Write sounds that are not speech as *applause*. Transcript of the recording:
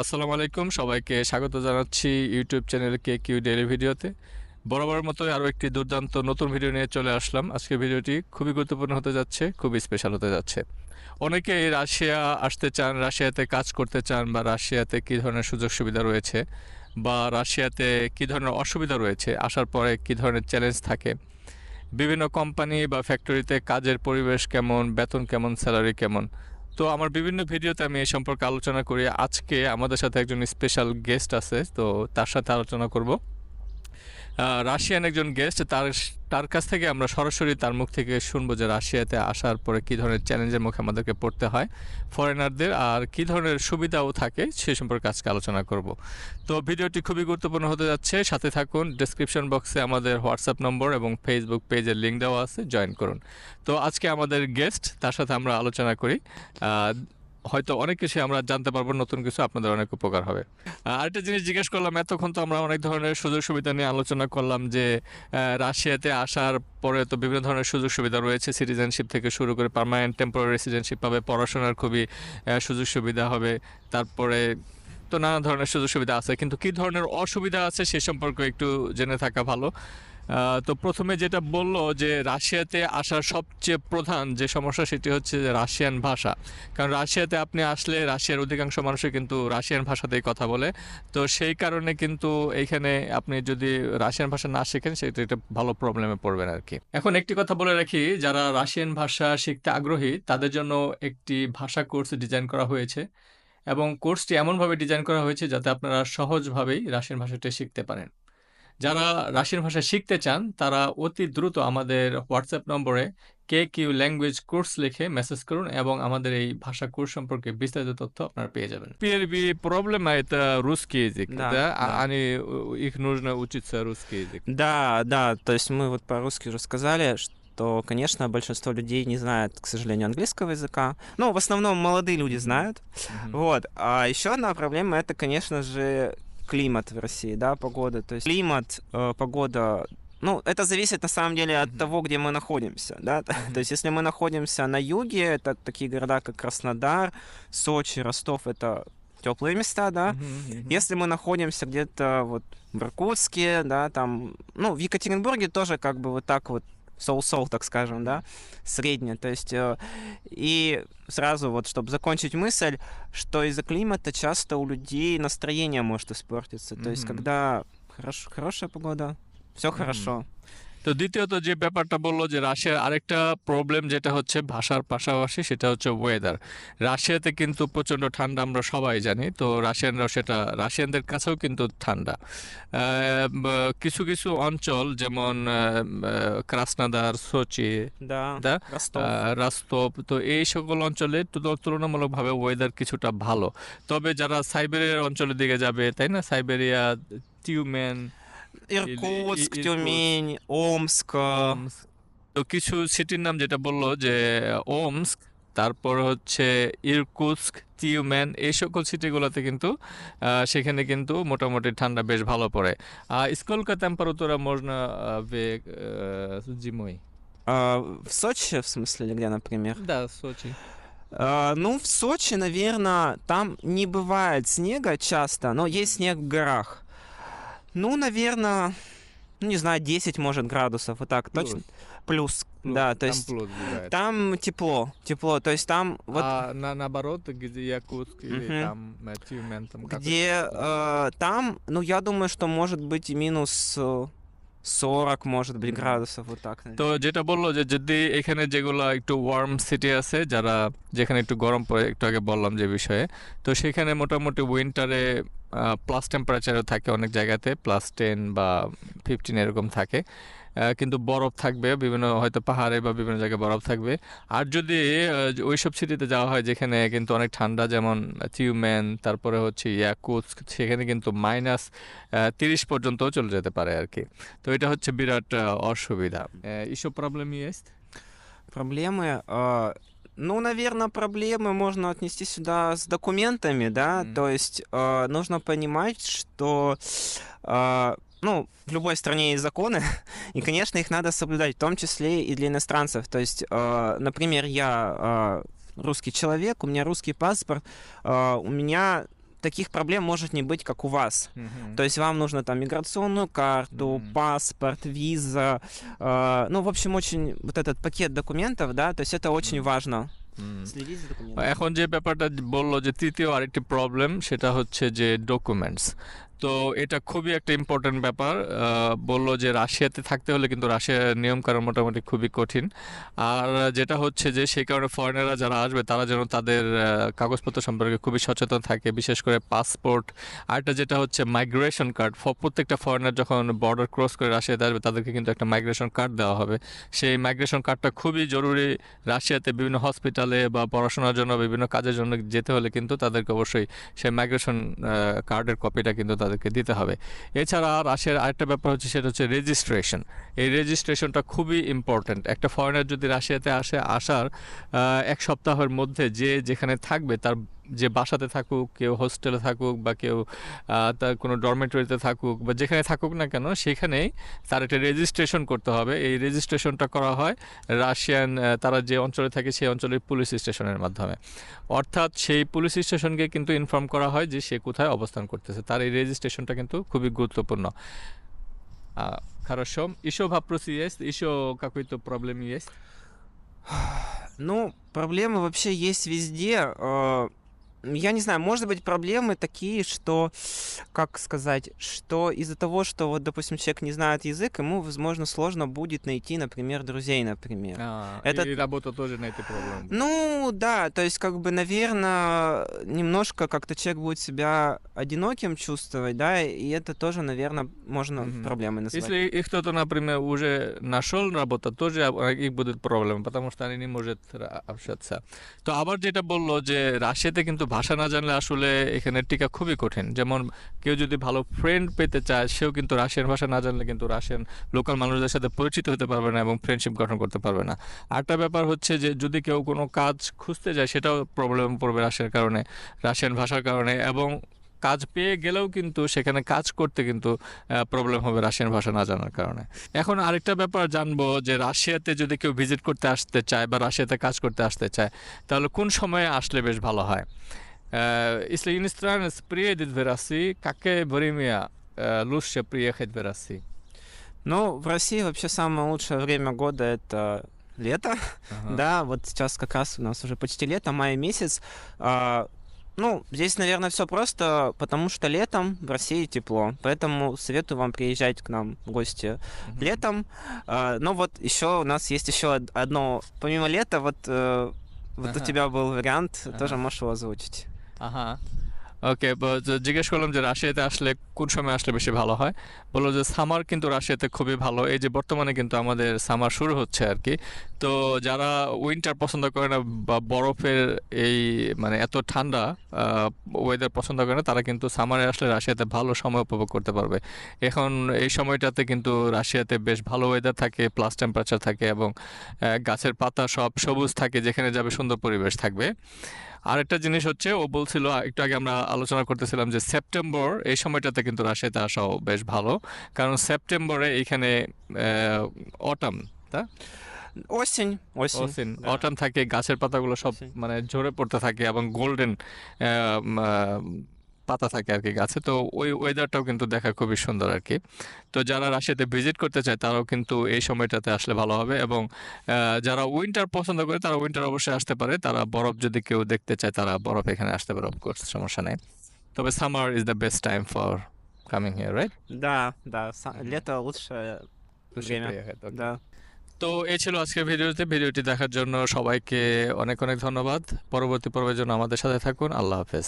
আসসালামু আলাইকুম, সবাইকে স্বাগত জানাচ্ছি YouTube channel K Q daily ভিডিওতে। বরাবর মতোই আরও একটি দুর্দান্ত নতুন ভিডিও নিয়ে চলে আসলাম। আজকের ভিডিওটি খুবই গুরুত্বপূর্ণ হতে যাচ্ছে, খুবই স্পেশাল হতে যাচ্ছে। অনেকে রাশিয়া আসতে চান, রাশিয়াতে কাজ করতে চান বা রাশিয়াতে কী ধরনের সুযোগ সুবিধা রয়েছে বা রাশিয়াতে কী ধরনের অসুবিধা রয়েছে, আসার পরে কী ধরনের চ্যালেঞ্জ থাকে। বিভিন্ন কোম্পানি বা ফ্যাক্টরিতে কাজের পরিবেশ কেমন, বেতন কেমন স্যালারি কেমন তো আমার বিভিন্ন ভিডিওতে আমি এই সম্পর্কে আলোচনা করি। আজকে আমাদের সাথে একজন স্পেশাল গেস্ট আছে, তো তার সাথে আলোচনা করব। রাশিয়ান একজন গেস্ট তার তার কাছ থেকে আমরা সরাসরি তার মুখ থেকে শুনব যে রাশিয়াতে আসার পরে কী ধরনের চ্যালেঞ্জের মুখে আমাদেরকে পড়তে হয় ফরেনারদের আর কী ধরনের সুবিধাও থাকে সে সম্পর্কে আজকে আলোচনা করব। তো ভিডিওটি খুবই গুরুত্বপূর্ণ হতে যাচ্ছে, সাথে থাকুন ডেসক্রিপশন বক্সে আমাদের হোয়াটসঅ্যাপ নম্বর এবং ফেসবুক পেজের লিঙ্ক দেওয়া আছে জয়েন করুন। তো আজকে আমাদের গেস্ট তার সাথে আমরা আলোচনা করি হয়তো অনেক কিছু আমরা জানতে পারব, নতুন কিছু আপনাদের অনেক উপকার হবে। আরেকটা জিনিস জিজ্ঞেস করলাম, এতক্ষণ তো আমরা অনেক ধরনের সুযোগ সুবিধা নিয়ে আলোচনা করলাম যে রাশিয়াতে আসার পরে তো বিভিন্ন ধরনের সুযোগ সুবিধা রয়েছে সিটিজেনশিপ থেকে শুরু করে পার্মানেন্ট টেম্পোরারি রেসিডেন্টশিপ পাবে, পড়াশোনার খুবই সুযোগ সুবিধা হবে, তারপরে তো নানা ধরনের সুযোগ সুবিধা আছে, কিন্তু কী ধরনের অসুবিধা আছে সে সম্পর্কে একটু জেনে থাকা ভালো। তো প্রথমে যেটা বলল যে রাশিয়াতে আসার সবচেয়ে প্রধান যে সমস্যা সেটি হচ্ছে যে রাশিয়ান ভাষা। কারণ রাশিয়াতে আপনি আসলে রাশিয়ার অধিকাংশ মানুষই কিন্তু রাশিয়ান ভাষাতেই কথা বলে। তো সেই কারণে কিন্তু এইখানে আপনি যদি রাশিয়ান ভাষা না শেখেন, সেটা একটা ভালো প্রবলেমে পড়বেন আর কি এখন একটি কথা বলে রাখি, যারা রাশিয়ান ভাষা শিখতে আগ্রহী, তাদের জন্য একটি ভাষা কোর্স ডিজাইন করা হয়েছে। এবং কোর্সটি এমনভাবে ডিজাইন করা হয়েছে যাতে আপনারা সহজভাবেই রাশিয়ান ভাষাটি শিখতে পারেন। যারা রাশিয়ান ভাষা শিখতে চান তারা অতি দ্রুত আমাদের হোয়াটসঅ্যাপ নম্বরে কে কিউ ল্যাঙ্গুয়েজ কোর্স লিখে মেসেজ করুন এবং আমাদের এই ভাষা কোর্স সম্পর্কে বিস্তারিত তথ্য আপনারা পেয়ে যাবেন Первый проблема это русский язык, Да, да? А да. Они, э, их нужно учиться русский язык. Да, да, то есть мы вот по-русски уже сказали, что, конечно, большинство людей не знает, к сожалению, английского языка. Ну, в основном молодые люди знают. Мгм. Вот. А еще одна проблема это, конечно же, климат в России, да, погода. То есть климат, э, погода. Ну, это зависит на самом деле от того, где мы находимся, да. *laughs* То есть, если мы находимся на юге, это такие города, как Краснодар, Сочи, Ростов, это теплые места, да. Мгм, мгм. Если мы находимся где-то вот в Иркутске, да, там, ну, в Екатеринбурге тоже как бы вот так вот соу-соу, так скажем, да, среднее. То есть, э, и сразу вот, чтобы закончить мысль, что из-за климата часто у людей настроение может испортиться. То есть, когда хорош- хорошая погода, все Мгм. хорошо. তো দ্বিতীয়ত যে ব্যাপারটা বলল যে রাশিয়ার আরেকটা প্রবলেম যেটা হচ্ছে ভাষার পাশাপাশি সেটা হচ্ছে ওয়েদার রাশিয়াতে কিন্তু প্রচণ্ড ঠান্ডা আমরা সবাই জানি তো রাশিয়ানরাও সেটা রাশিয়ানদের কাছেও কিন্তু ঠান্ডা। কিছু কিছু অঞ্চল যেমন ক্রাসনাদার সোচি রাস্তব তো এই সকল অঞ্চলে তুলনামূলকভাবে ওয়েদার কিছুটা ভালো। তবে যারা সাইবেরিয়ার অঞ্চলের দিকে যাবে তাই না? Siberia Tyumen Иркутск, Иркутск. Тюмень, Омск. э, ওমস্ক। তো কিছু সিটির নাম যেটা বললো যে ওমস্ক তারপর হচ্ছে ইরকুস্ক টিউম্যান এই সকল সিটিগুলোতে কিন্তু আহ, সেখানে কিন্তু মোটামুটি ঠান্ডা বেশ ভালো পড়ে আর сколько температура можно э, в э, зимой? а, В Сочи, в смысле, или где, например? Да, Сочи. А, ну, в Сочи, наверное, там не бывает снега часто, но есть снег в горах. Ну, наверное, ну, не знаю, 10, может, градусов, вот так точно. Плюс, да, то есть плюс бывает. там тепло, тепло, то есть там вот а на, наоборот, где Якутск или Мгм. там э, Тюмень, там как где э, там, ну, я думаю, что может быть и минус э, 40, может быть, Мгм. градусов, вот так, наверное. তো যেটা বললো যে যদি এখানে যেগুলো একটু ওয়ার্ম সিটি আছে যারা যেখানে একটু গরম পড়ে একটু আগে বললাম যে বিষয়ে তো সেখানে মোটামুটি উইন্টারে প্লাস টেম্পারেচারও থাকে অনেক জায়গাতে প্লাস টেন বা ফিফটিন এরকম থাকে আহ, কিন্তু বরফ থাকবে বিভিন্ন হয়তো পাহাড়ে বা বিভিন্ন জায়গায় বরফ থাকবে আর যদি আহ, ওইসব সিটিতে যাওয়া হয় যেখানে কিন্তু অনেক ঠান্ডা যেমন টিউম্যান তারপরে হচ্ছে ইয়াকুৎস্ক সেখানে কিন্তু মাইনাস তিরিশ পর্যন্তও চলে যেতে পারে আর কি তো এটা হচ্ছে বিরাট আহ, অসুবিধা еще проблемы есть Проблемы. Ну, наверное, проблемы можно отнести сюда с документами, да. Мгм. То есть а, нужно понимать, что а, ну, в любой стране есть законы, *laughs* и, конечно, их надо соблюдать, в том числе и для иностранцев. То есть, а, например, я а, русский человек, у меня русский паспорт, а, у меня таких проблем может не быть, как у вас. Мгм. То есть вам нужно там миграционную карту, Мгм. паспорт, виза, э, ну, в общем, очень вот этот пакет документов, да, то есть это очень Мгм. важно. হুম। Следить за документами. এখন যে ব্যাপারটা বললো যে তৃতীয় আরেকটি প্রবলেম সেটা হচ্ছে যে ডকুমেন্টস তো এটা খুবই একটা ইম্পর্টেন্ট ব্যাপার। বলল যে রাশিয়াতে থাকতে হলে কিন্তু রাশিয়ার নিয়মকানুন মোটামুটি খুবই কঠিন। আর যেটা হচ্ছে যে সেই কারণে ফরেনাররা যারা আসবে, তারা যেন তাদের কাগজপত্র সম্পর্কে খুবই সচেতন থাকে, বিশেষ করে পাসপোর্ট আরেকটা যেটা হচ্ছে মাইগ্রেশন কার্ড প্রত্যেকটা ফরেনার যখন বর্ডার ক্রস করে রাশিয়াতে আসবে, তাদেরকে কিন্তু একটা মাইগ্রেশন কার্ড দেওয়া হবে। সেই মাইগ্রেশন কার্ডটা খুবই জরুরি রাশিয়াতে বিভিন্ন হসপিটালে বা পড়াশোনার জন্য, বিভিন্ন কাজের জন্য যেতে হলে কিন্তু তাদেরকে অবশ্যই সেই মাইগ্রেশন কার্ডের কপিটা কিন্তু তাদেরকে দিতে হবে। এছাড়া রাশিয়ার আরেকটা ব্যাপার হচ্ছে, সেটা হচ্ছে রেজিস্ট্রেশন এই রেজিস্ট্রেশনটা খুবই ইম্পর্ট্যান্ট একটা ফরেনার যদি রাশিয়াতে আসে, আসার এক সপ্তাহের মধ্যে যে যেখানে থাকবে, তার যে বাসাতে থাকুক কেউ হোস্টেলে থাকুক বা কেউ আহ, তার কোনো ডরমেটরিতে থাকুক বা যেখানে থাকুক না কেন সেখানেই তার একটা রেজিস্ট্রেশন করতে হবে এই রেজিস্ট্রেশনটা করা হয় রাশিয়ান আহ, তারা যে অঞ্চলে থাকে সেই অঞ্চলের পুলিশ স্টেশনের মাধ্যমে অর্থাৎ সেই পুলিশ স্টেশনকে কিন্তু ইনফর্ম করা হয় যে সে কোথায় অবস্থান করতেছে তার এই রেজিস্ট্রেশনটা কিন্তু খুবই গুরুত্বপূর্ণ А, Хорошо. Еще вопросы есть? Еще какой-то проблем есть? Ну, проблемы вообще есть везде. э, Я не знаю, может быть, проблемы такие, что, как сказать, что из-за того, что, вот, допустим, человек не знает язык, ему, возможно, сложно будет найти, например, друзей, например. А, Это- И работа тоже на этой проблеме. Ну, да, то есть, как бы, наверное, немножко как-то человек будет себя одиноким чувствовать, да, и это тоже, наверное, можно Мгм. проблемой назвать. Если их кто-то, например, уже нашел работу, тоже а, их будут проблемы, потому что они не могут ра- общаться. তো আবার যেটা বললো যে রাশিয়াতে কিন্তু ভাষা না জানলে আসলে এখানে টিকা খুবই কঠিন। যেমন কেউ যদি ভালো ফ্রেন্ড পেতে চায়, সেও কিন্তু রাশিয়ান ভাষা না জানলে কিন্তু রাশিয়ান লোকাল মানুষদের সাথে পরিচিত হতে পারবে না এবং ফ্রেন্ডশিপ গঠন করতে পারবে না। আরেকটা ব্যাপার হচ্ছে যে, যদি কেউ কোনো কাজ খুঁজতে যায়, সেটাও প্রবলেম পড়বে রাশিয়ার কারণে, রাশিয়ান ভাষার কারণে এবং কাজ পেয়ে গেলেও কিন্তু সেখানে কাজ করতে কিন্তু প্রবলেম হবে রাশিয়ান ভাষা না জানার কারণে। এখন আরেকটা ব্যাপার জানব যে, রাশিয়াতে যদি কেউ ভিজিট করতে আসতে চায় বা রাশিয়াতে কাজ করতে আসতে চায়, তাহলে কোন সময়ে আসলে বেশ ভালো হয়? Если иностранец приедет в Россию, какое время э, лучше приехать в Россию? Ну, в России вообще самое лучшее время года это лето. Ага. Да, вот сейчас как раз у нас уже почти лето, май месяц. А, ну, здесь, наверное, все просто, потому что летом в России тепло. Поэтому советую вам приезжать к нам в гости Мгм. летом. А, но вот еще у нас есть еще од- одно, помимо лета, вот, э, вот Ага. у тебя был вариант, тоже Ага. можешь его озвучить. ওকে জিজ্ঞেস করলাম যে রাশিয়াতে আসলে কোন সময় আসলে বেশি ভালো হয়? বলল যে সামার কিন্তু রাশিয়াতে খুবই ভালো। এই যে বর্তমানে কিন্তু আমাদের সামার শুরু হচ্ছে আর কি তো যারা উইন্টার পছন্দ করে না বা বরফের এই মানে এত ঠান্ডা ওয়েদার পছন্দ করে না, তারা কিন্তু সামারে আসলে রাশিয়াতে ভালো সময় উপভোগ করতে পারবে। এখন এই সময়টাতে কিন্তু রাশিয়াতে বেশ ভালো ওয়েদার থাকে প্লাস টেম্পারেচার থাকে এবং গাছের পাতা সব সবুজ থাকে, যেখানে যাবে সুন্দর পরিবেশ থাকবে। আর একটা জিনিস হচ্ছে ও বলছিল একটু আগে আমরা আলোচনা করতেছিলাম যে সেপ্টেম্বর এই সময়টাতে কিন্তু রাশিয়াতে আসাও বেশ ভালো। কারণ সেপ্টেম্বরে এখানে অটাম তা? অটাম থাকে গাছের পাতাগুলো সব মানে ঝরে পড়তে থাকে এবং গোল্ডেন পাতা থাকে আর কি গাছে তো ওই ওয়েদারটাও কিন্তু দেখা খুবই সুন্দর আর কি তো যারা রাশিয়াতে ভিজিট করতে চায় তারাও কিন্তু এই সময়টাতে আসলে ভালো হবে এবং আহ, যারা উইন্টার পছন্দ করে তারা উইন্টার অবশ্যই আসতে পারে তারা বরফ যদি কেউ দেখতে চায় তারা বরফ এখানে আসতে পারে অফকোর্স সমস্যা নেই তবে summer is the best time for coming here right Да, да, са- лето лучшее время. Да. তো এই ছিল আজকের ভিডিওতে ভিডিওটি দেখার জন্য সবাইকে অনেক অনেক ধন্যবাদ পরবর্তী পর্বের জন্য আমাদের সাথে থাকুন আল্লাহ হাফেজ